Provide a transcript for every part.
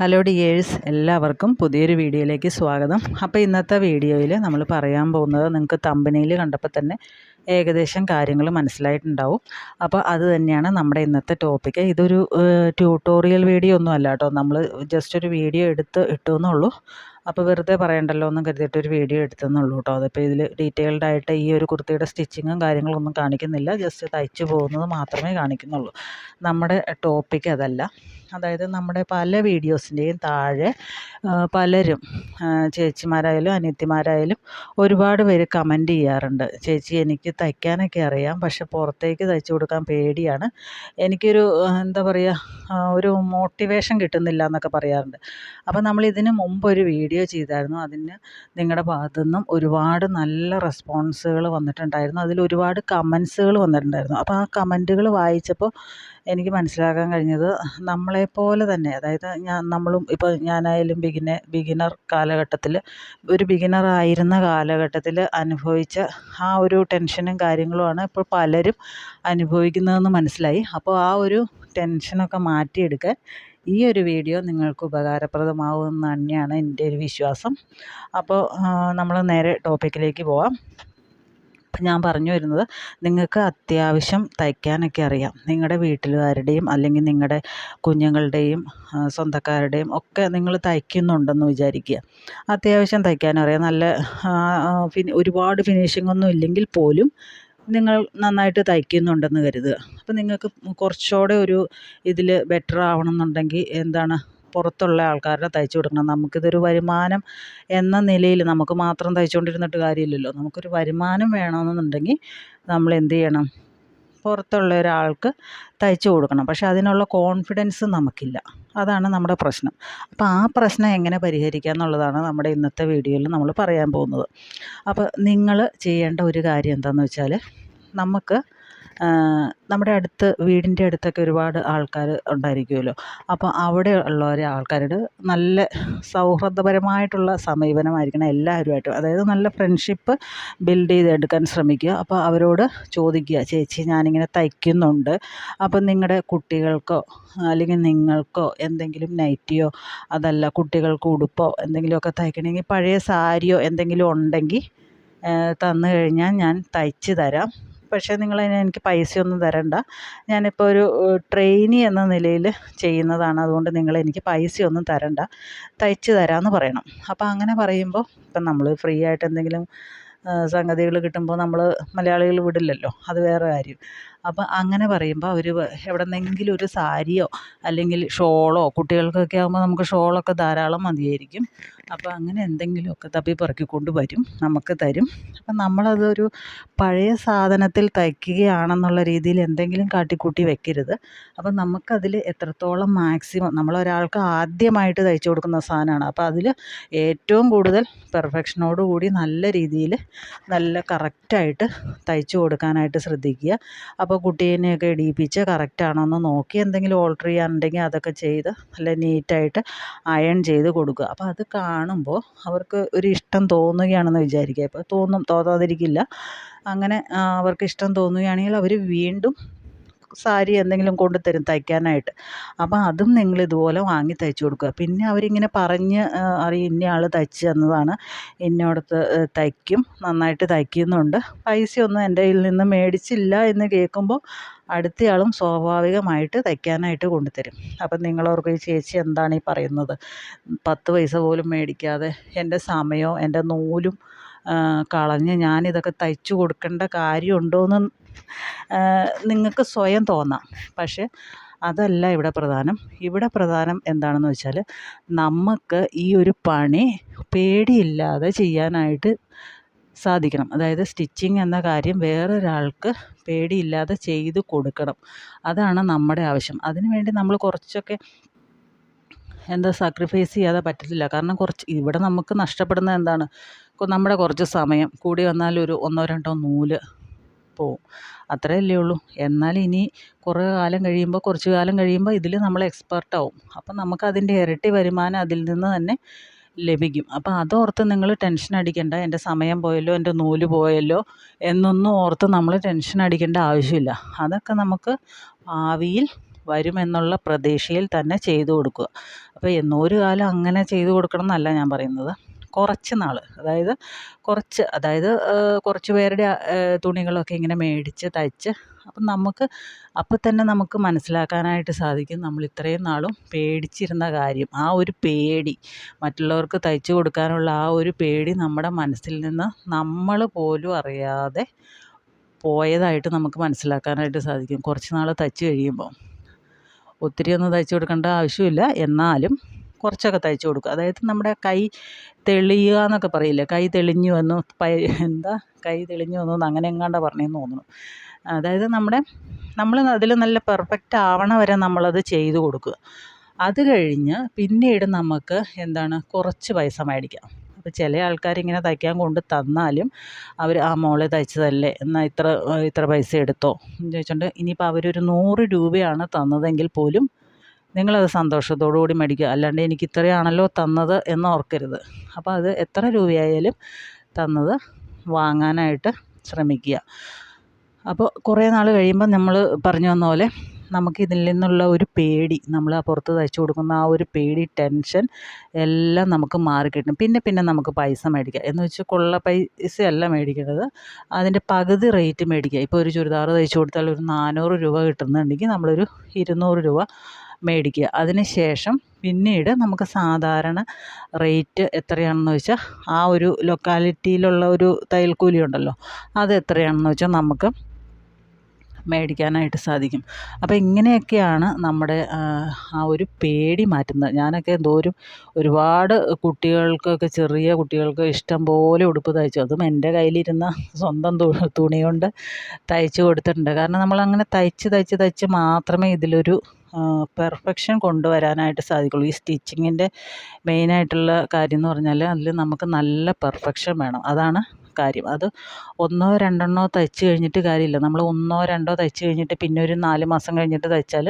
Hello dears എല്ലാവർക്കും പുതിയൊരു വീഡിയോയിലേക്ക് സ്വാഗതം. അപ്പോൾ ഇന്നത്തെ വീഡിയോയിൽ നമ്മൾ പറയാൻ പോകുന്നത് നിങ്ങൾക്ക് തമ്പനിയിൽ കണ്ടപ്പോൾ തന്നെ ഏകദേശം കാര്യങ്ങൾ മനസ്സിലായിട്ടുണ്ടാവും. അപ്പോൾ അത് തന്നെയാണ് നമ്മുടെ ഇന്നത്തെ ടോപ്പിക്ക് ഇതൊരു ട്യൂട്ടോറിയൽ വീഡിയോ ഒന്നും അല്ല കേട്ടോ. നമ്മൾ ജസ്റ്റ് ഒരു വീഡിയോ എടുത്ത് ഇട്ടു എന്നുള്ളൂ അപ്പോൾ വെറുതെ പറയണ്ടല്ലോ എന്നും കരുതിയിട്ട് ഒരു വീഡിയോ എടുത്തെന്നുള്ളൂ കേട്ടോ. അതിപ്പോൾ ഇതിൽ ഡീറ്റെയിൽഡ് ആയിട്ട് ഈ ഒരു കുർത്തിയുടെ സ്റ്റിച്ചിങ്ങും കാര്യങ്ങളൊന്നും കാണിക്കുന്നില്ല. ജസ്റ്റ് തയ്ച്ചു പോകുന്നത് മാത്രമേ കാണിക്കുന്നുള്ളൂ. നമ്മുടെ ടോപ്പിക്ക് അതല്ല. അതായത് നമ്മുടെ പല വീഡിയോസിന്റെയും താഴെ പലരും ചേച്ചിമാരായാലും അനിയത്തിമാരായാലും ഒരുപാട് പേര് കമന്റ് ചെയ്യാറുണ്ട്. ചേച്ചി എനിക്ക് തയ്ക്കാനൊക്കെ അറിയാം പക്ഷെ പുറത്തേക്ക് തയ്ച്ചു കൊടുക്കാൻ പേടിയാണ്. എനിക്കൊരു എന്താ പറയുക ഒരു മോട്ടിവേഷൻ കിട്ടുന്നില്ല എന്നൊക്കെ പറയാറുണ്ട്. അപ്പോൾ നമ്മൾ ഇതിന് മുമ്പ് ഒരു വീഡിയോ ചെയ്തായിരുന്നു. അതിന് നിങ്ങളുടെ ഭാഗത്തു നിന്നും ഒരുപാട് നല്ല റെസ്പോൺസുകൾ വന്നിട്ടുണ്ടായിരുന്നു. അതിൽ ഒരുപാട് കമൻസുകൾ വന്നിട്ടുണ്ടായിരുന്നു. അപ്പോൾ ആ കമന്റുകൾ വായിച്ചപ്പോൾ എനിക്ക് മനസ്സിലാക്കാൻ കഴിഞ്ഞത് നമ്മളെപ്പോലെ തന്നെ അതായത് ഞാൻ നമ്മളും ഇപ്പോൾ ഞാനായാലും ബിഗിന ബിഗിനർ കാലഘട്ടത്തിൽ ഒരു ബിഗിനർ ആയിരുന്ന കാലഘട്ടത്തിൽ അനുഭവിച്ച ആ ഒരു ടെൻഷനും കാര്യങ്ങളുമാണ് ഇപ്പോൾ പലരും അനുഭവിക്കുന്നതെന്ന് മനസ്സിലായി. അപ്പോൾ ആ ഒരു ടെൻഷനൊക്കെ മാറ്റിയെടുക്കാൻ ഈ ഒരു വീഡിയോ നിങ്ങൾക്ക് ഉപകാരപ്രദമാവുമെന്ന് തന്നെയാണ് എന്റെ ഒരു വിശ്വാസം. അപ്പോൾ നമ്മൾ നേരെ ടോപ്പിക്കിലേക്ക് പോവാം. ഞാൻ പറഞ്ഞു വരുന്നത്. നിങ്ങൾക്ക് അത്യാവശ്യം തയ്ക്കാനൊക്കെ അറിയാം. നിങ്ങളുടെ വീട്ടിലുകാരുടെയും അല്ലെങ്കിൽ നിങ്ങളുടെ കുഞ്ഞുങ്ങളുടെയും സ്വന്തക്കാരുടെയും ഒക്കെ നിങ്ങൾ തയ്ക്കുന്നുണ്ടെന്ന് വിചാരിക്കുക. അത്യാവശ്യം തയ്ക്കാനും അറിയാം. നല്ല ഫിനി ഒരുപാട് ഫിനിഷിംഗ് ഒന്നും ഇല്ലെങ്കിൽ പോലും നിങ്ങൾ നന്നായിട്ട് തയ്ക്കുന്നുണ്ടെന്ന് കരുതുക. അപ്പോൾ നിങ്ങൾക്ക് കുറച്ചുകൂടെ ഒരു ഇതിൽ ബെറ്റർ ആവണമെന്നുണ്ടെങ്കിൽ എന്താണ് പുറത്തുള്ള ആൾക്കാരുടെ തയ്ച്ചു കൊടുക്കണം നമുക്കിതൊരു വരുമാനം എന്ന നിലയിൽ നമുക്ക് മാത്രം തയ്ച്ചുകൊണ്ടിരുന്നിട്ട് കാര്യമില്ലല്ലോ. നമുക്കൊരു വരുമാനം വേണമെന്നുണ്ടെങ്കിൽ നമ്മൾ എന്ത് ചെയ്യണം? പുറത്തുള്ള ഒരാൾക്ക് തയ്ച്ചു കൊടുക്കണം. പക്ഷെ അതിനുള്ള കോൺഫിഡൻസ് നമുക്കില്ല. അതാണ് നമ്മുടെ പ്രശ്നം. അപ്പോൾ ആ പ്രശ്നം എങ്ങനെ പരിഹരിക്കുക എന്നുള്ളതാണ് നമ്മുടെ ഇന്നത്തെ വീഡിയോയിൽ നമ്മൾ പറയാൻ പോകുന്നത്. അപ്പോൾ നിങ്ങൾ ചെയ്യേണ്ട ഒരു കാര്യം എന്താണെന്ന് വെച്ചാൽ നമുക്ക് നമ്മുടെ അടുത്ത് വീടിന്റെ അടുത്തൊക്കെ ഒരുപാട് ആൾക്കാർ ഉണ്ടായിരിക്കുമല്ലോ. അപ്പോൾ അവിടെ ഉള്ള ആൾക്കാരോട് നല്ല സൗഹൃദപരമായിട്ടുള്ള സമീപനമായിരിക്കണം എല്ലാവരുമായിട്ടും. അതായത് നല്ല ഫ്രണ്ട്ഷിപ്പ് ബിൽഡ് ചെയ്തെടുക്കാൻ ശ്രമിക്കുക. അപ്പോൾ അവരോട് ചോദിക്കുക ചേച്ചി ഞാനിങ്ങനെ തയ്ക്കുന്നുണ്ട്. അപ്പം നിങ്ങളുടെ കുട്ടികൾക്കോ അല്ലെങ്കിൽ നിങ്ങൾക്കോ എന്തെങ്കിലും നൈറ്റിയോ അതല്ല കുട്ടികൾക്ക് ഉടുപ്പോ എന്തെങ്കിലുമൊക്കെ തയ്ക്കണമെങ്കിൽ പഴയ സാരിയോ എന്തെങ്കിലും ഉണ്ടെങ്കിൽ തന്നു കഴിഞ്ഞാൽ ഞാൻ തയ്ച്ച് തരാം. പക്ഷേ നിങ്ങൾ എനിക്ക് പൈസയൊന്നും തരണ്ട. ഞാനിപ്പോൾ ഒരു ട്രെയിനി എന്ന നിലയിൽ ചെയ്യുന്നതാണ്. അതുകൊണ്ട് നിങ്ങൾ എനിക്ക് പൈസയൊന്നും തരണ്ട. തയ്ച്ച് തരാമെന്ന് പറയണം. അപ്പോൾ അങ്ങനെ പറയുമ്പോൾ ഇപ്പം നമ്മൾ ഫ്രീ ആയിട്ട് എന്തെങ്കിലും സംഗതികൾ കിട്ടുമ്പോൾ നമ്മൾ മലയാളികൾ വിടില്ലല്ലോ. അത് വേറെ കാര്യം. അപ്പം അങ്ങനെ പറയുമ്പോൾ അവർ എവിടെ നിന്നെങ്കിലും ഒരു സാരിയോ അല്ലെങ്കിൽ ഷോളോ കുട്ടികൾക്കൊക്കെ ആകുമ്പോൾ നമുക്ക് ഷോളൊക്കെ ധാരാളം മതിയായിരിക്കും. അപ്പോൾ അങ്ങനെ എന്തെങ്കിലുമൊക്കെ തപ്പി പറക്കി കൊണ്ട് വരും നമുക്ക് തരും. അപ്പം നമ്മളതൊരു പഴയ സാധനത്തിൽ തയ്ക്കുകയാണെന്നുള്ള രീതിയിൽ എന്തെങ്കിലും കാട്ടിക്കൂട്ടി വെക്കരുത്. അപ്പം നമുക്കതിൽ എത്രത്തോളം മാക്സിമം നമ്മളൊരാൾക്ക് ആദ്യമായിട്ട് തയ്ച്ചു കൊടുക്കുന്ന സാധനമാണ്. അപ്പോൾ അതിൽ ഏറ്റവും കൂടുതൽ പെർഫെക്ഷനോട് കൂടി നല്ല രീതിയിൽ നല്ല കറക്റ്റായിട്ട് തയ്ച്ചു കൊടുക്കാനായിട്ട് ശ്രദ്ധിക്കുക. അപ്പോൾ കുട്ടീനെയൊക്കെ ഇടിയിപ്പിച്ച് കറക്റ്റാണോ എന്ന് നോക്കി എന്തെങ്കിലും ഓൾട്ടർ ചെയ്യാനുണ്ടെങ്കിൽ അതൊക്കെ ചെയ്ത് നല്ല നീറ്റായിട്ട് അയൺ ചെയ്ത് കൊടുക്കുക. അപ്പോൾ അത് കാണുമ്പോൾ അവർക്ക് ഒരു ഇഷ്ടം തോന്നുകയാണെന്ന് വിചാരിക്കുക. ഇപ്പോൾ തോന്നും തോന്നാതിരിക്കില്ല. അങ്ങനെ അവർക്ക് ഇഷ്ടം തോന്നുകയാണെങ്കിൽ അവർ വീണ്ടും സാരി എന്തെങ്കിലും കൊണ്ടു തരും തയ്ക്കാനായിട്ട്. അപ്പോൾ അതും നിങ്ങൾ ഇതുപോലെ വാങ്ങി തയ്ച്ചു കൊടുക്കുക. പിന്നെ അവരിങ്ങനെ പറഞ്ഞ് അറിയും ഇന്ന ആൾ തയ്ച്ചു തന്നതാണ്. ഇന്നോടത്ത് തയ്ക്കും. നന്നായിട്ട് തയ്ക്കുന്നുണ്ട്. പൈസയൊന്നും എന്റെ കയ്യിൽ നിന്ന് മേടിച്ചില്ല എന്ന് കേൾക്കുമ്പോൾ അടുത്തയാളും സ്വാഭാവികമായിട്ട് തയ്ക്കാനായിട്ട് കൊണ്ടുതരും. അപ്പം നിങ്ങളോർക്ക് ഈ ചേച്ചി എന്താണ് ഈ പറയുന്നത്? പത്ത് പൈസ പോലും മേടിക്കാതെ എന്റെ സമയവും എന്റെ നൂലും കളഞ്ഞ് ഞാനിതൊക്കെ തയ്ച്ചു കൊടുക്കേണ്ട കാര്യമുണ്ടോയെന്ന് നിങ്ങൾക്ക് സ്വയം തോന്നാം. പക്ഷേ അതല്ല ഇവിടെ പ്രധാനം. ഇവിടെ പ്രധാനം എന്താണെന്ന് വെച്ചാൽ നമുക്ക് ഈ ഒരു പണി പേടിയില്ലാതെ ചെയ്യാനായിട്ട് സാധിക്കണം. അതായത് സ്റ്റിച്ചിങ് എന്ന കാര്യം വേറൊരാൾക്ക് പേടിയില്ലാതെ ചെയ്ത് കൊടുക്കണം. അതാണ് നമ്മുടെ ആവശ്യം. അതിനുവേണ്ടി നമ്മൾ കുറച്ചൊക്കെ എന്താ സാക്രിഫൈസ് ചെയ്യാതെ പറ്റത്തില്ല. കാരണം കുറച്ച് ഇവിടെ നമുക്ക് നഷ്ടപ്പെടുന്നത് എന്താണ്? നമ്മുടെ കുറച്ച് സമയം. കൂടി വന്നാൽ ഒരു ഒന്നോ രണ്ടോ നൂൽ പോവും. അത്രയല്ലേ ഉള്ളൂ. എന്നാൽ ഇനി കുറേ കാലം കഴിയുമ്പോൾ കുറച്ച് കാലം കഴിയുമ്പോൾ ഇതിൽ നമ്മൾ എക്സ്പെർട്ടാവും അപ്പം നമുക്ക് അതിന്റെ ഇരട്ടി വരുമാനം അതിൽ നിന്ന് തന്നെ ലഭിക്കും. അപ്പം അതോർത്ത് നിങ്ങൾ ടെൻഷൻ അടിക്കേണ്ട. എന്റെ സമയം പോയല്ലോ എന്റെ നൂൽ പോയല്ലോ എന്നൊന്നും ഓർത്ത് നമ്മൾ ടെൻഷൻ അടിക്കേണ്ട ആവശ്യമില്ല. അതൊക്കെ നമുക്ക് ഭാവിയിൽ വരുമെന്നുള്ള പ്രതീക്ഷയിൽ തന്നെ ചെയ്തു കൊടുക്കുക. അപ്പോൾ എന്നൊരു കാലം അങ്ങനെ ചെയ്തു കൊടുക്കണം എന്നല്ല ഞാൻ പറയുന്നത്. കുറച്ച് നാൾ അതായത് കുറച്ച് അതായത് കുറച്ച് പേരുടെ തുണികളൊക്കെ ഇങ്ങനെ മേടിച്ച് തയ്ച്ച് അപ്പം നമുക്ക് അപ്പം തന്നെ നമുക്ക് മനസ്സിലാക്കാനായിട്ട് സാധിക്കും നമ്മൾ ഇത്രയും നാളും പേടിച്ചിരുന്ന കാര്യം. ആ ഒരു പേടി മറ്റുള്ളവർക്ക് തയ്ച്ചു കൊടുക്കാനുള്ള ആ ഒരു പേടി നമ്മുടെ മനസ്സിൽ നിന്ന് നമ്മൾ പോലും അറിയാതെ പോയതായിട്ട് നമുക്ക് മനസ്സിലാക്കാനായിട്ട് സാധിക്കും. കുറച്ച് നാൾ തയ്ച്ച് കഴിയുമ്പോൾ ഒത്തിരി ഒന്നും തയ്ച്ചു കൊടുക്കേണ്ട ആവശ്യമില്ല. എന്നാലും കുറച്ചൊക്കെ തയ്ച്ചു കൊടുക്കുക അതായത് നമ്മുടെ കൈ തെളിയുക എന്നൊക്കെ പറയില്ലേ? കൈ തെളിഞ്ഞു വന്നു എന്താ? കൈ തെളിഞ്ഞു വന്നു അങ്ങനെ എങ്ങാണ്ട പറഞ്ഞതെന്ന് തോന്നുന്നു. അതായത് നമ്മുടെ നമ്മൾ അതിൽ നല്ല പെർഫെക്റ്റ് ആവണ വരെ നമ്മളത് ചെയ്തു കൊടുക്കുക. അത് കഴിഞ്ഞ് പിന്നീട് നമുക്ക് എന്താണ്? കുറച്ച് പൈസ മേടിക്കാം. അപ്പോൾ ചില ആൾക്കാർ ഇങ്ങനെ തയ്ക്കാൻ കൊണ്ട് തന്നാലും അവർ ആ മോളെ തയ്ച്ചതല്ലേ എന്നാൽ ഇത്ര ഇത്ര പൈസ എടുത്തോ? എന്ന് ചോദിച്ചുകൊണ്ട് ഇനിയിപ്പോൾ അവരൊരു നൂറ് രൂപയാണ് തന്നതെങ്കിൽ പോലും നിങ്ങളത് സന്തോഷത്തോടു കൂടി മേടിക്കുക. അല്ലാണ്ട് എനിക്ക് ഇത്രയാണല്ലോ തന്നത് എന്ന് ഓർക്കരുത്. അപ്പോൾ അത് എത്ര രൂപയായാലും തന്നത് വാങ്ങാനായിട്ട് ശ്രമിക്കുക. അപ്പോൾ കുറേ നാൾ കഴിയുമ്പോൾ നമ്മൾ പറഞ്ഞു വന്ന പോലെ നമുക്ക് ഇതിൽ നിന്നുള്ള ഒരു പേടി നമ്മൾ ആ പുറത്ത് തയ്ച്ചു കൊടുക്കുന്ന ആ ഒരു പേടി ടെൻഷൻ എല്ലാം നമുക്ക് മാറിക്കിട്ടും പിന്നെ പിന്നെ നമുക്ക് പൈസ മേടിക്കാം. എന്ന് വെച്ചാൽ കൊള്ള പൈസയല്ല മേടിക്കേണ്ടത്. അതിന്റെ പകുതി റേറ്റ് മേടിക്കുക. ഇപ്പോൾ ഒരു ചുരിദാർ തയ്ച്ചു കൊടുത്താൽ ഒരു നാനൂറ് രൂപ കിട്ടുന്നുണ്ടെങ്കിൽ നമ്മളൊരു ഇരുന്നൂറ് രൂപ മേടിക്കുക. അതിന് ശേഷം പിന്നീട് നമുക്ക് സാധാരണ റേറ്റ് എത്രയാണെന്ന് വെച്ചാൽ ആ ഒരു ലൊക്കാലിറ്റിയിലുള്ള ഒരു തയ്യൽക്കൂലി ഉണ്ടല്ലോ അത് എത്രയാണെന്ന് വെച്ചാൽ നമുക്ക് മേടിക്കാനായിട്ട് സാധിക്കും. അപ്പോൾ ഇങ്ങനെയൊക്കെയാണ് നമ്മുടെ ആ ഒരു പേടി മാറ്റുന്നത്. ഞാനൊക്കെ എന്തോരും ഒരുപാട് കുട്ടികൾക്കൊക്കെ ചെറിയ കുട്ടികൾക്ക് ഇഷ്ടം പോലെ ഉടുപ്പ് തയ്ച്ചു. അതും എന്റെ കയ്യിലിരുന്ന സ്വന്തം തുണി കൊണ്ട് തയ്ച്ചു കൊടുത്തിട്ടുണ്ട്. കാരണം നമ്മളങ്ങനെ തയ്ച്ച് തയ്ച്ച് തയ്ച്ച് മാത്രമേ ഇതിലൊരു പെർഫെക്ഷൻ കൊണ്ടുവരാനായിട്ട് സാധിക്കുള്ളൂ. ഈ സ്റ്റിച്ചിങ്ങിന്റെ മെയിനായിട്ടുള്ള കാര്യം എന്ന് പറഞ്ഞാൽ അതിൽ നമുക്ക് നല്ല പെർഫെക്ഷൻ വേണം. അതാണ് കാര്യം. അത് ഒന്നോ രണ്ടെണ്ണോ തയ്ച്ച് കഴിഞ്ഞിട്ട് കാര്യമില്ല. നമ്മൾ ഒന്നോ രണ്ടോ തയ്ച്ച് കഴിഞ്ഞിട്ട് പിന്നെ ഒരു നാല് മാസം കഴിഞ്ഞിട്ട് തയ്ച്ചാൽ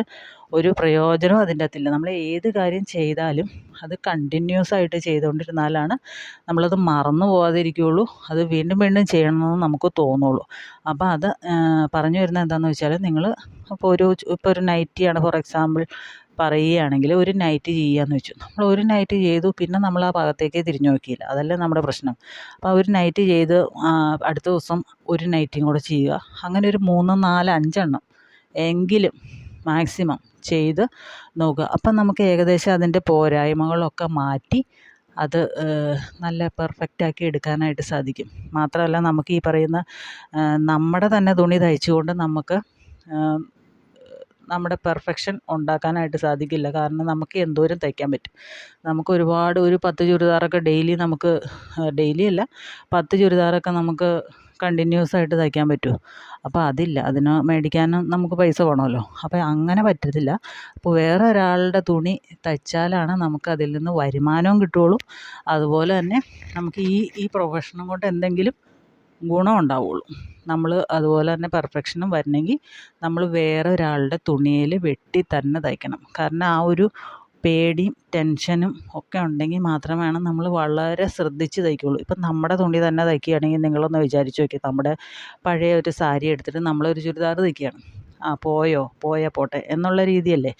ഒരു പ്രയോജനം അതിന്റെ അകത്തില്ല. നമ്മൾ ഏത് കാര്യം ചെയ്താലും അത് കണ്ടിന്യൂസ് ആയിട്ട് ചെയ്തുകൊണ്ടിരുന്നാലാണ് നമ്മളത് മറന്നു പോകാതിരിക്കുകയുള്ളൂ അത് വീണ്ടും വീണ്ടും ചെയ്യണമെന്ന് നമുക്ക് തോന്നുള്ളൂ. അപ്പോൾ അത് പറഞ്ഞു വരുന്നത് എന്താണെന്ന് വെച്ചാൽ നിങ്ങൾ ഇപ്പോൾ ഒരു ഇപ്പോൾ ഒരു നൈറ്റിയാണ് ഫോർ എക്സാമ്പിൾ പറയുകയാണെങ്കിൽ ഒരു നൈറ്റ് ചെയ്യാമെന്ന് വെച്ചു. നമ്മൾ ഒരു നൈറ്റ് ചെയ്തു പിന്നെ നമ്മൾ ആ ഭാഗത്തേക്ക് തിരിഞ്ഞു നോക്കിയില്ല. അതല്ലേ നമ്മുടെ പ്രശ്നം. അപ്പോൾ ഒരു നൈറ്റ് ചെയ്ത് അടുത്ത ദിവസം ഒരു നൈറ്റും കൂടെ ചെയ്യുക. അങ്ങനെ ഒരു മൂന്ന് നാല് അഞ്ചെണ്ണം എങ്കിലും മാക്സിമം ചെയ്ത് നോക്കുക. അപ്പം നമുക്ക് ഏകദേശം അതിന്റെ പോരായ്മകളൊക്കെ മാറ്റി അത് നല്ല പെർഫെക്റ്റാക്കി എടുക്കാനായിട്ട് സാധിക്കും. മാത്രമല്ല നമുക്ക് ഈ പറയുന്ന നമ്മുടെ തന്നെ തുണി തയ്ച്ചുകൊണ്ട് നമുക്ക് നമ്മുടെ പെർഫെക്ഷൻ ഉണ്ടാക്കാനായിട്ട് സാധിക്കില്ല. കാരണം നമുക്ക് എന്തോരം തയ്ക്കാൻ പറ്റും. നമുക്ക് ഒരുപാട് ഒരു പത്ത് ചുരിദാറൊക്കെ ഡെയിലി നമുക്ക് ഡെയിലി അല്ല പത്ത് ചുരിദാറൊക്കെ നമുക്ക് കണ്ടിന്യൂസ് ആയിട്ട് തയ്ക്കാൻ പറ്റുമോ അപ്പോൾ അതില്ല. അതിന് മേടിക്കാനും നമുക്ക് പൈസ വേണമല്ലോ അപ്പോൾ അങ്ങനെ പറ്റത്തില്ല. അപ്പോൾ വേറെ ഒരാളുടെ തുണി തയ്ച്ചാലാണ് നമുക്ക് അതിൽ നിന്ന് വരുമാനവും കിട്ടുകയുള്ളൂ. അതുപോലെ തന്നെ നമുക്ക് ഈ ഈ പ്രൊഫഷനും കൊണ്ട് എന്തെങ്കിലും ഗുണം ഉണ്ടാവുള്ളൂ നമ്മൾ അതുപോലെ തന്നെ പെർഫെക്ഷനും വരണമെങ്കിൽ നമ്മൾ വേറെ ഒരാളുടെ തുണിയിൽ വെട്ടി തന്നെ തയ്ക്കണം. കാരണം ആ ഒരു പേടിയും ടെൻഷനും ഒക്കെ ഉണ്ടെങ്കിൽ മാത്രമാണ് നമ്മൾ വളരെ ശ്രദ്ധിച്ച് തയ്ക്കുകയുള്ളൂ ഇപ്പം നമ്മുടെ തുണി തന്നെ തയ്ക്കുകയാണെങ്കിൽ നിങ്ങളൊന്ന് വിചാരിച്ച് നോക്കി നമ്മുടെ പഴയ ഒരു സാരി എടുത്തിട്ട് നമ്മളൊരു ചുരിദാർ തയ്ക്കുകയാണ്. ആ പോയോ? പോയാൽ പോട്ടെ എന്നുള്ള രീതിയല്ലേ?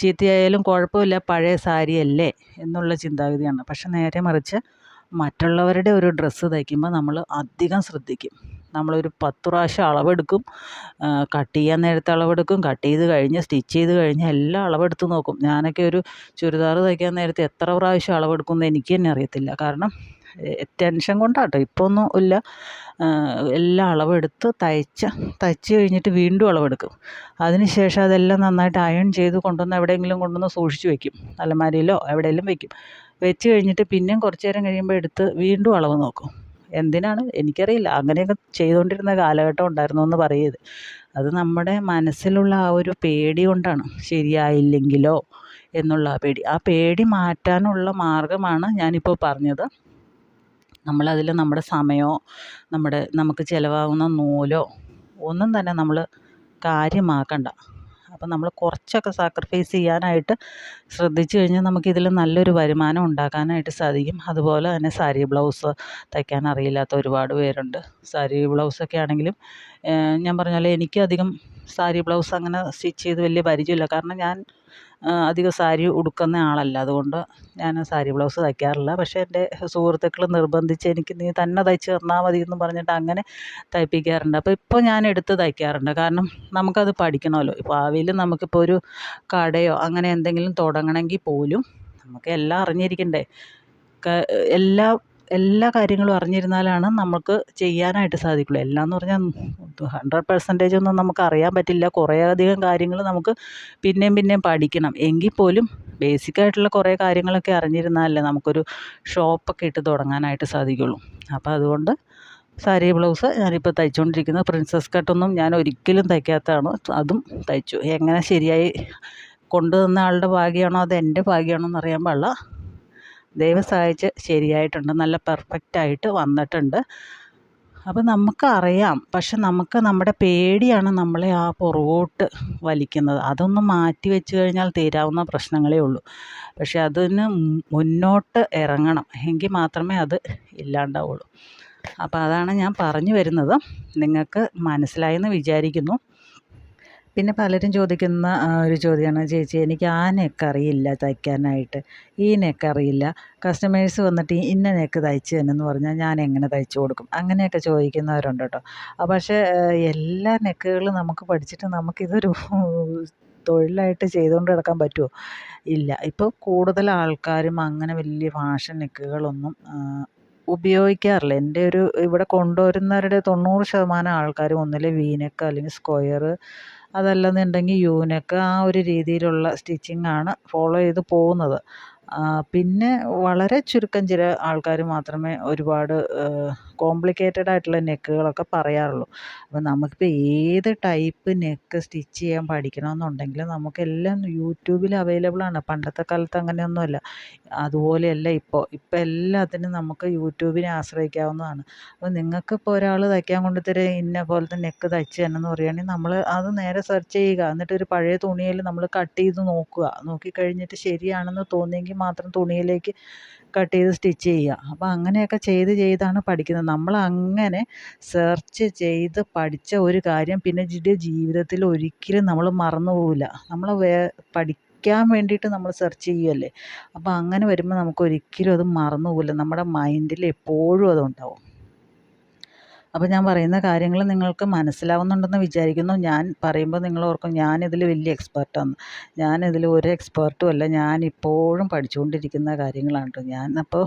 ചീത്തയായാലും കുഴപ്പമില്ല പഴയ സാരിയല്ലേ എന്നുള്ള ചിന്താഗതിയാണ്. പക്ഷെ നേരെ മറിച്ച് മറ്റുള്ളവരുടെ ഒരു ഡ്രസ്സ് തയ്ക്കുമ്പോൾ നമ്മൾ അധികം ശ്രദ്ധിക്കും. നമ്മളൊരു പത്ത് പ്രാവശ്യം അളവെടുക്കും. കട്ട് ചെയ്യാൻ നേരത്തെ അളവെടുക്കും. കട്ട് ചെയ്ത് കഴിഞ്ഞ് സ്റ്റിച്ച് ചെയ്ത് കഴിഞ്ഞ് എല്ലാം അളവെടുത്ത് നോക്കും. ഞാനൊക്കെ ഒരു ചുരിദാർ തയ്ക്കാൻ നേരത്തെ എത്ര പ്രാവശ്യം അളവെടുക്കും എന്ന് എനിക്ക് തന്നെ അറിയത്തില്ല. കാരണം ടെൻഷൻ കൊണ്ടാട്ടോ. ഇപ്പോൾ ഒന്നും ഇല്ല എല്ലാം അളവെടുത്ത് തയ്ച്ച തയ്ച്ച് കഴിഞ്ഞിട്ട് വീണ്ടും അളവെടുക്കും. അതിന് ശേഷം അതെല്ലാം നന്നായിട്ട് അയൺ ചെയ്ത് കൊണ്ടുവന്ന് എവിടെയെങ്കിലും കൊണ്ടുവന്ന് സൂക്ഷിച്ച് വെക്കും. അലമാരിയിലോ എവിടെയെങ്കിലും വെക്കും. വെച്ച് കഴിഞ്ഞിട്ട് പിന്നെയും കുറച്ച് നേരം കഴിയുമ്പോൾ എടുത്ത് വീണ്ടും അളവ് നോക്കും. എന്തിനാണ്? എനിക്കറിയില്ല. അങ്ങനെയൊക്കെ ചെയ്തുകൊണ്ടിരുന്ന കാലഘട്ടം ഉണ്ടായിരുന്നു എന്ന് പറയരുത്. അത് നമ്മുടെ മനസ്സിലുള്ള ആ ഒരു പേടി കൊണ്ടാണ്. ശരിയായില്ലെങ്കിലോ എന്നുള്ള ആ പേടി. ആ പേടി മാറ്റാനുള്ള മാർഗമാണ് ഞാനിപ്പോൾ പറഞ്ഞത്. നമ്മളതിൽ നമ്മുടെ സമയമോ നമ്മുടെ നമുക്ക് ചിലവാകുന്ന നൂലോ ഒന്നും തന്നെ നമ്മൾ കാര്യമാക്കണ്ട. അപ്പം നമ്മൾ കുറച്ചൊക്കെ സാക്രിഫൈസ് ചെയ്യാനായിട്ട് ശ്രദ്ധിച്ചു കഴിഞ്ഞാൽ നമുക്കിതിൽ നല്ലൊരു വരുമാനം ഉണ്ടാക്കാനായിട്ട് സാധിക്കും. അതുപോലെ തന്നെ സാരി ബ്ലൗസ് തയ്ക്കാൻ അറിയില്ലാത്ത ഒരുപാട് പേരുണ്ട്. സാരി ബ്ലൗസൊക്കെ ആണെങ്കിലും ഞാൻ പറഞ്ഞ എനിക്കധികം സാരി ബ്ലൗസ് അങ്ങനെ സ്റ്റിച്ച് ചെയ്ത് വലിയ പരിചയമില്ല. കാരണം ഞാൻ അധികം സാരി ഉടുക്കുന്ന ആളല്ല. അതുകൊണ്ട് ഞാൻ സാരി ബ്ലൗസ് തയ്ക്കാറില്ല. പക്ഷേ എന്റെ സുഹൃത്തുക്കൾ നിർബന്ധിച്ച് എനിക്ക് നീ തന്നെ തയ്ച്ച് തന്നാൽ മതി എന്ന് പറഞ്ഞിട്ട് അങ്ങനെ തയ്പ്പിക്കാറുണ്ട്. അപ്പോൾ ഇപ്പോൾ ഞാൻ എടുത്ത് തയ്ക്കാറുണ്ട്. കാരണം നമുക്കത് പഠിക്കണമല്ലോ. ഭാവിയിൽ നമുക്കിപ്പോൾ ഒരു കടയോ അങ്ങനെ എന്തെങ്കിലും തുടങ്ങണമെങ്കിൽ പോലും നമുക്ക് എല്ലാം അറിഞ്ഞിരിക്കണ്ടേ. എല്ലാം എല്ലാ കാര്യങ്ങളും അറിഞ്ഞിരുന്നാലാണ് നമുക്ക് ചെയ്യാനായിട്ട് സാധിക്കുള്ളൂ. എല്ലാം എന്ന് പറഞ്ഞാൽ ഹൺഡ്രഡ് പെർസെന്റേജ് ഒന്നും നമുക്ക് അറിയാൻ പറ്റില്ല. കുറേ അധികം കാര്യങ്ങൾ നമുക്ക് പിന്നെയും പിന്നെയും പഠിക്കണം. എങ്കിൽ പോലും ബേസിക് ആയിട്ടുള്ള കുറേ കാര്യങ്ങളൊക്കെ അറിഞ്ഞിരുന്നാലല്ലേ നമുക്കൊരു ഷോപ്പൊക്കെ ഇട്ട് തുടങ്ങാനായിട്ട് സാധിക്കുള്ളൂ. അപ്പോൾ അതുകൊണ്ട് സാരി ബ്ലൗസ് ഞാനിപ്പോൾ തയ്ച്ചുകൊണ്ടിരിക്കുന്നത് പ്രിൻസസ് കട്ടൊന്നും ഞാൻ ഒരിക്കലും തയ്ക്കാത്തതാണ്. അതും തയ്ച്ചു. എങ്ങനെ ശരിയായി കൊണ്ടുവന്ന ആളുടെ ഭാഗ്യമാണോ? അത് എന്റെ ഭാഗ്യമാണോ എന്നറിയാൻ പാടില്ല. ദൈവം സഹായിച്ച് ശരിയായിട്ടുണ്ട് നല്ല പെർഫെക്റ്റായിട്ട് വന്നിട്ടുണ്ട്. അപ്പോൾ നമുക്കറിയാം പക്ഷെ നമുക്ക് നമ്മുടെ പേടിയാണ് നമ്മളെ ആ പുറകോട്ട് വലിക്കുന്നത്. അതൊന്ന് മാറ്റി വെച്ച് കഴിഞ്ഞാൽ തീരാവുന്ന പ്രശ്നങ്ങളേ ഉള്ളൂ. പക്ഷെ അതിന് മുന്നോട്ട് ഇറങ്ങണം എങ്കിൽ മാത്രമേ അത് ഇല്ലാണ്ടാവുള്ളൂ. അപ്പോൾ അതാണ് ഞാൻ പറഞ്ഞു വരുന്നത്. നിങ്ങൾക്ക് മനസ്സിലായെന്ന് വിചാരിക്കുന്നു. പിന്നെ പലരും ചോദിക്കുന്ന ഒരു ചോദ്യമാണ് ചേച്ചി എനിക്ക് ആ നെക്ക് അറിയില്ല തയ്ക്കാനായിട്ട്. ഈ നെക്ക് അറിയില്ല. കസ്റ്റമേഴ്സ് വന്നിട്ട് ഇന്ന നെക്ക് തയ്ച്ച് തന്നെന്ന് പറഞ്ഞാൽ ഞാൻ എങ്ങനെ തയ്ച്ചു കൊടുക്കും? അങ്ങനെയൊക്കെ ചോദിക്കുന്നവരുണ്ട് കേട്ടോ. പക്ഷേ എല്ലാ നെക്കുകളും നമുക്ക് പഠിച്ചിട്ട് നമുക്കിതൊരു തൊഴിലായിട്ട് ചെയ്തുകൊണ്ട് കിടക്കാൻ പറ്റുമോ ഇല്ല. ഇപ്പോൾ കൂടുതൽ ആൾക്കാരും അങ്ങനെ വലിയ ഫാഷൻ നെക്കുകളൊന്നും ഉപയോഗിക്കാറില്ല. എന്റെ ഒരു ഇവിടെ കൊണ്ടുവരുന്നവരുടെ തൊണ്ണൂറ് ശതമാനം ആൾക്കാരും ഒന്നിലെ വീനെക്ക് അല്ലെങ്കിൽ സ്ക്വയർ അതല്ലെന്നുണ്ടെങ്കിൽ യൂനെക്ക് ആ ഒരു രീതിയിലുള്ള സ്റ്റിച്ചിങ്ങാണ് ഫോളോ ചെയ്ത് പോകുന്നത്. പിന്നെ വളരെ ചുരുക്കം ചില ആൾക്കാർ മാത്രമേ ഒരുപാട് കോംപ്ലിക്കേറ്റഡ് ആയിട്ടുള്ള നെക്കുകളൊക്കെ പറയാറുള്ളൂ. അപ്പോൾ നമുക്കിപ്പോൾ ഏത് ടൈപ്പ് നെക്ക് സ്റ്റിച്ച് ചെയ്യാൻ പഠിക്കണമെന്നുണ്ടെങ്കിൽ നമുക്കെല്ലാം യൂട്യൂബിൽ അവൈലബിൾ ആണ്. പണ്ടത്തെ കാലത്ത് അങ്ങനെയൊന്നുമല്ല. അതുപോലെയല്ല ഇപ്പോൾ ഇപ്പോൾ എല്ലാത്തിനും നമുക്ക് യൂട്യൂബിനെ ആശ്രയിക്കാവുന്നതാണ്. അപ്പോൾ നിങ്ങൾക്കിപ്പോൾ ഒരാൾ തയ്ക്കാൻ കൊണ്ടുത്തരും ഇന്ന പോലത്തെ നെക്ക് തയ്ച്ച് തന്നെന്ന് പറയുകയാണെങ്കിൽ നമ്മൾ അത് നേരെ സെർച്ച് ചെയ്യുക. എന്നിട്ട് ഒരു പഴയ തുണിയിൽ നമ്മൾ കട്ട് ചെയ്ത് നോക്കുക. നോക്കിക്കഴിഞ്ഞിട്ട് ശരിയാണെന്ന് തോന്നിയെങ്കിൽ മാത്രം തുണിയിലേക്ക് കട്ട് ചെയ്ത് സ്റ്റിച്ച് ചെയ്യുക. അപ്പോൾ അങ്ങനെയൊക്കെ ചെയ്ത് ചെയ്താണ് പഠിക്കുന്നത്. നമ്മൾ അങ്ങനെ സെർച്ച് ചെയ്ത് പഠിച്ച ഒരു കാര്യം പിന്നെ ജീവിതത്തിൽ ഒരിക്കലും നമ്മൾ മറന്നു പോവില്ല. നമ്മൾ വേ പഠിക്കാൻ വേണ്ടിയിട്ട് നമ്മൾ സെർച്ച് ചെയ്യുമല്ലേ അപ്പോൾ അങ്ങനെ വരുമ്പോൾ നമുക്ക് ഒരിക്കലും അത് മറന്നു പോകില്ല നമ്മുടെ മൈൻഡിൽ എപ്പോഴും അതുണ്ടാവും അപ്പോൾ ഞാൻ പറയുന്ന കാര്യങ്ങൾ നിങ്ങൾക്ക് മനസ്സിലാവുന്നുണ്ടെന്ന് വിചാരിക്കുന്നു. ഞാൻ പറയുമ്പോൾ നിങ്ങൾ ഓർക്കും ഞാനിതിൽ വലിയ എക്സ്പെർട്ടാണ് ഞാനിതിൽ ഒരു എക്സ്പേർട്ടും അല്ല. ഞാൻ ഇപ്പോഴും പഠിച്ചുകൊണ്ടിരിക്കുന്ന കാര്യങ്ങളാണ് ഞാൻ അപ്പോൾ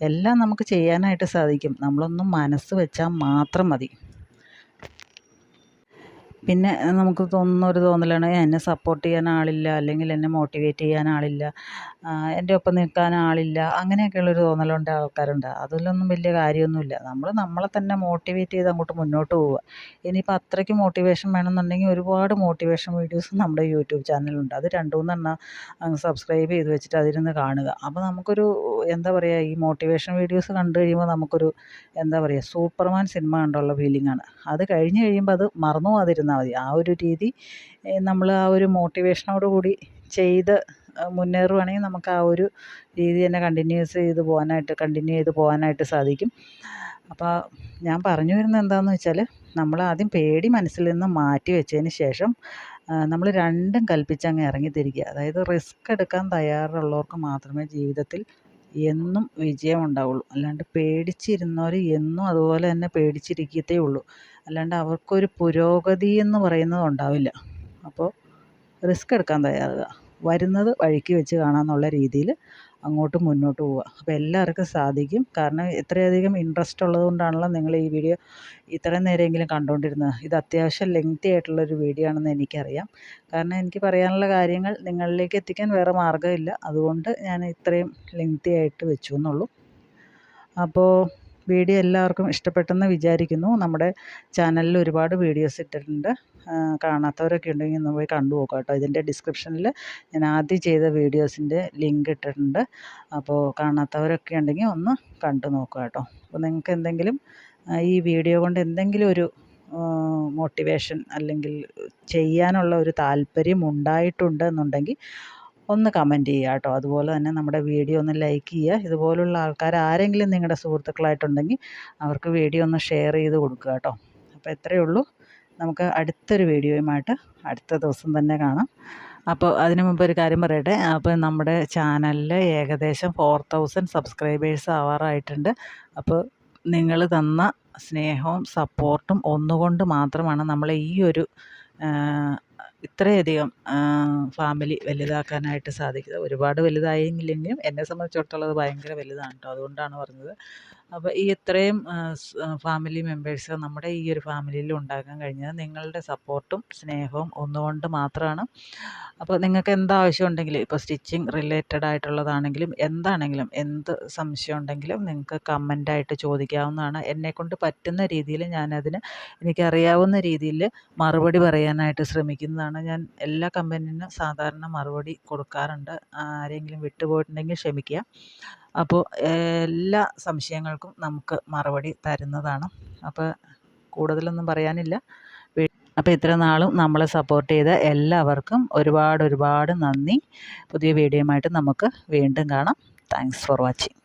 എല്ലാം നമുക്ക് ചെയ്യാനായിട്ട് സാധിക്കും. നമ്മളൊന്നും മനസ്സ് വെച്ചാൽ മാത്രം മതി. പിന്നെ നമുക്ക് തോന്നുന്ന ഒരു തോന്നലാണ് എന്നെ സപ്പോർട്ട് ചെയ്യാൻ ആളില്ല അല്ലെങ്കിൽ എന്നെ മോട്ടിവേറ്റ് ചെയ്യാൻ ആളില്ല എന്റെ ഒപ്പം നിൽക്കാൻ ആളില്ല അങ്ങനെയൊക്കെയുള്ളൊരു തോന്നലുണ്ട് ആൾക്കാരുണ്ട്. അതിലൊന്നും വലിയ കാര്യമൊന്നുമില്ല. നമ്മൾ നമ്മളെ തന്നെ മോട്ടിവേറ്റ് ചെയ്ത് അങ്ങോട്ട് മുന്നോട്ട് പോവുക. ഇനിയിപ്പോൾ അത്രയ്ക്ക് മോട്ടിവേഷൻ വേണമെന്നുണ്ടെങ്കിൽ ഒരുപാട് മോട്ടിവേഷൻ വീഡിയോസ് നമ്മുടെ യൂട്യൂബ് ചാനലുണ്ട് അത് രണ്ട് മൂന്നെണ്ണം സബ്സ്ക്രൈബ് ചെയ്ത് വെച്ചിട്ട് അതിരുന്ന് കാണുക. അപ്പോൾ നമുക്കൊരു എന്താ പറയുക ഈ മോട്ടിവേഷൻ വീഡിയോസ് കണ്ടു കഴിയുമ്പോൾ നമുക്കൊരു എന്താ പറയുക സൂപ്പർമാൻ സിനിമ കണ്ടുള്ള ഫീലിംഗ് ആണ്. അത് കഴിഞ്ഞ് കഴിയുമ്പോൾ അത് മറന്നു പോകാതിരുന്നാൽ മതി. ആ ഒരു രീതി നമ്മൾ ആ ഒരു മോട്ടിവേഷനോട് കൂടി ചെയ്ത് മുന്നേറുവാണെങ്കിൽ നമുക്ക് ആ ഒരു രീതി തന്നെ കണ്ടിന്യൂസ് ചെയ്ത് പോകാനായിട്ട് കണ്ടിന്യൂ ചെയ്ത് പോകാനായിട്ട് സാധിക്കും. അപ്പോൾ ഞാൻ പറഞ്ഞു വരുന്നത് എന്താണെന്ന് വെച്ചാൽ നമ്മൾ ആദ്യം പേടി മനസ്സിൽ നിന്ന് മാറ്റി വെച്ചതിന് ശേഷം നമ്മൾ രണ്ടും കൽപ്പിച്ചങ്ങ് ഇറങ്ങിത്തിരിക്കുക അതായത് റിസ്ക് എടുക്കാൻ തയ്യാറുള്ളവർക്ക് മാത്രമേ ജീവിതത്തിൽ എന്നും വിജയം ഉണ്ടാവുള്ളൂ. അല്ലാണ്ട് പേടിച്ചിരുന്നവർ എന്നും അതുപോലെ തന്നെ പേടിച്ചിരിക്കത്തേ ഉള്ളൂ. അല്ലാണ്ട് അവർക്കൊരു പുരോഗതി എന്ന് പറയുന്നത് ഉണ്ടാവില്ല. അപ്പോൾ റിസ്ക് എടുക്കാൻ തയ്യാറുക വരുന്നത് വഴിക്ക് വെച്ച് കാണാമെന്നുള്ള രീതിയിൽ അങ്ങോട്ട് മുന്നോട്ട് പോവുക. അപ്പോൾ എല്ലാവർക്കും സാധിക്കും. കാരണം ഇത്രയധികം ഇൻട്രസ്റ്റ് ഉള്ളത് കൊണ്ടാണല്ലോ നിങ്ങൾ ഈ വീഡിയോ ഇത്രയും നേരമെങ്കിലും കണ്ടുകൊണ്ടിരുന്നത് ഇത് അത്യാവശ്യം ലെങ്തി ആയിട്ടുള്ളൊരു വീഡിയോ ആണെന്ന് എനിക്കറിയാം. കാരണം എനിക്ക് പറയാനുള്ള കാര്യങ്ങൾ നിങ്ങളിലേക്ക് എത്തിക്കാൻ വേറെ മാർഗമില്ല. അതുകൊണ്ട് ഞാൻ ഇത്രയും ലെങ്തി ആയിട്ട് വെച്ചു എന്നുള്ളൂ. അപ്പോൾ വീഡിയോ എല്ലാവർക്കും ഇഷ്ടപ്പെട്ടെന്ന് വിചാരിക്കുന്നു. നമ്മുടെ ചാനലിൽ ഒരുപാട് വീഡിയോസ് ഇട്ടിട്ടുണ്ട്. കാണാത്തവരൊക്കെ ഉണ്ടെങ്കിൽ ഒന്ന് പോയി കണ്ടു നോക്കാം കേട്ടോ. ഇതിന്റെ ഡിസ്ക്രിപ്ഷനിൽ ഞാൻ ആദ്യം ചെയ്ത വീഡിയോസിന്റെ ലിങ്ക് ഇട്ടിട്ടുണ്ട്. അപ്പോൾ കാണാത്തവരൊക്കെ ഉണ്ടെങ്കിൽ ഒന്ന് കണ്ടു നോക്കുക കേട്ടോ. അപ്പോൾ നിങ്ങൾക്ക് എന്തെങ്കിലും ഈ വീഡിയോ കൊണ്ട് എന്തെങ്കിലും ഒരു മോട്ടിവേഷൻ അല്ലെങ്കിൽ ചെയ്യാനുള്ള ഒരു താല്പര്യം ഉണ്ടായിട്ടുണ്ട് എന്നുണ്ടെങ്കിൽ ഒന്ന് കമന്റ് ചെയ്യുക കേട്ടോ. അതുപോലെ തന്നെ നമ്മുടെ വീഡിയോ ഒന്ന് ലൈക്ക് ചെയ്യുക. ഇതുപോലുള്ള ആൾക്കാർ ആരെങ്കിലും നിങ്ങളുടെ സുഹൃത്തുക്കളായിട്ടുണ്ടെങ്കിൽ അവർക്ക് വീഡിയോ ഒന്ന് ഷെയർ ചെയ്ത് കൊടുക്കുക കേട്ടോ. അപ്പോൾ ഇത്രയേ ഉള്ളൂ. നമുക്ക് അടുത്തൊരു വീഡിയോയുമായിട്ട് അടുത്ത ദിവസം തന്നെ കാണാം. അപ്പോൾ അതിനു മുമ്പ് ഒരു കാര്യം പറയട്ടെ. അപ്പോൾ നമ്മുടെ ചാനലിൽ ഏകദേശം ഫോർ തൗസൻഡ് സബ്സ്ക്രൈബേഴ്സ് ആവാറായിട്ടുണ്ട്. അപ്പോൾ നിങ്ങൾ തന്ന സ്നേഹവും സപ്പോർട്ടും ഒന്നുകൊണ്ട് മാത്രമാണ് നമ്മൾ ഈ ഒരു ഇത്രയധികം ഫാമിലി വലുതാക്കാനായിട്ട് സാധിക്കുന്നത് ഒരുപാട് വലുതായെങ്കിലും എന്നെ സംബന്ധിച്ചിടത്തോളം അത് ഭയങ്കര വലുതാണ് കേട്ടോ അതുകൊണ്ടാണ് പറഞ്ഞത്. അപ്പോൾ ഈ ഇത്രയും ഫാമിലി മെമ്പേഴ്സ് നമ്മുടെ ഈ ഒരു ഫാമിലിയിൽ ഉണ്ടാക്കാൻ കഴിഞ്ഞത് നിങ്ങളുടെ സപ്പോർട്ടും സ്നേഹവും ഒന്നുകൊണ്ട് മാത്രമാണ് അപ്പോൾ നിങ്ങൾക്ക് എന്താവശ്യം ഉണ്ടെങ്കിലും ഇപ്പോൾ സ്റ്റിച്ചിങ് റിലേറ്റഡ് ആയിട്ടുള്ളതാണെങ്കിലും എന്താണെങ്കിലും എന്ത് സംശയം ഉണ്ടെങ്കിലും നിങ്ങൾക്ക് കമന്റായിട്ട് ചോദിക്കാവുന്നതാണ്. എന്നെക്കൊണ്ട് പറ്റുന്ന രീതിയിൽ ഞാനതിന് എനിക്കറിയാവുന്ന രീതിയിൽ മറുപടി പറയാനായിട്ട് ശ്രമിക്കുന്നതാണ്. ഞാൻ എല്ലാ കമ്പനിനും സാധാരണ മറുപടി കൊടുക്കാറുണ്ട്. ആരെങ്കിലും വിട്ടുപോയിട്ടുണ്ടെങ്കിൽ ക്ഷമിക്കുക. അപ്പോൾ എല്ലാ സംശയങ്ങൾക്കും നമുക്ക് മറുപടി തരുന്നതാണ്. അപ്പോൾ കൂടുതലൊന്നും പറയാനില്ല. അപ്പോൾ ഇത്ര നാളും നമ്മളെ സപ്പോർട്ട് ചെയ്ത എല്ലാവർക്കും ഒരുപാട് ഒരുപാട് നന്ദി. പുതിയ വീഡിയോയുമായിട്ട് നമുക്ക് വീണ്ടും കാണാം. Thanks for watching